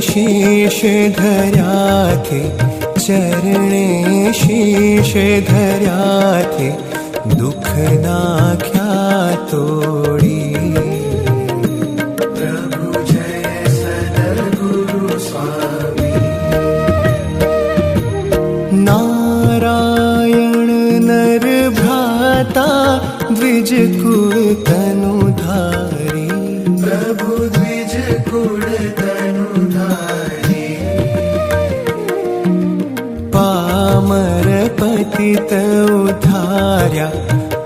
शीश धरा थे चरणे शीश धरा थे दुख नाख्या तोड़ी। नारायण नर भ्राता द्विज कुल तनुधारी। प्रभु पतित उद्धार्या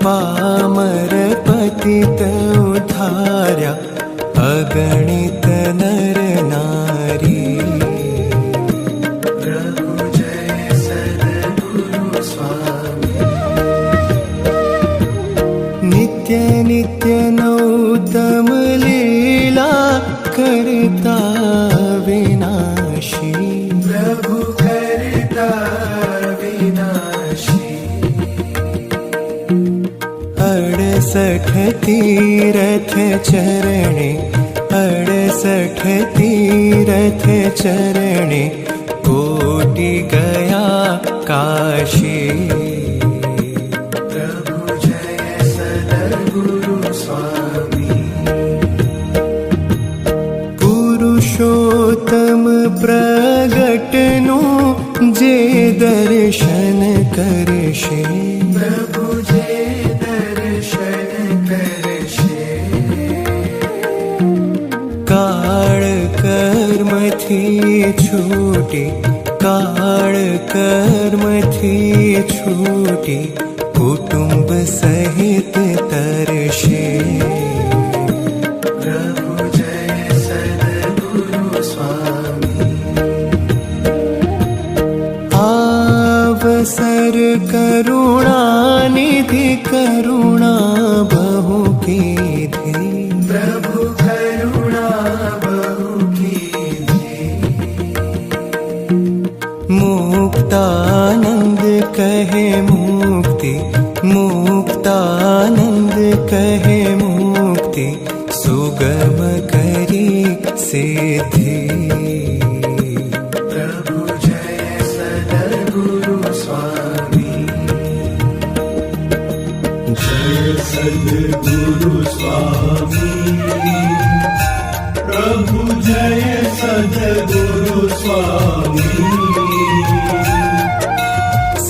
पामर पतित उद्धार्या अगणित नर नारी। प्रभु जय सद्गुरु स्वामी। नित्य नित्य नौतम लीला करता विनाशी। प्रभु अडसठ तीरथ चरणे अडसठ तीरथ चरणे कोटि गया काशी। प्रभु जय सद्गुरु स्वामी। पुरुषोत्तम प्रगटनु जे दर्शन करशे कर्मथी छूटी काळ कर्मथी छूटी कुटुंब सहित तरशे। प्रभु जय सद्गुरु स्वामी। आवसर करुणानिधि करुणा बहु कीधि मुक्ति, मुक्तानंद कहे मुक्ति, सुगम करी सिद्धि। प्रभु जय सद्गुरु स्वामी। जय स्वामी। प्रभु जय स्वामी।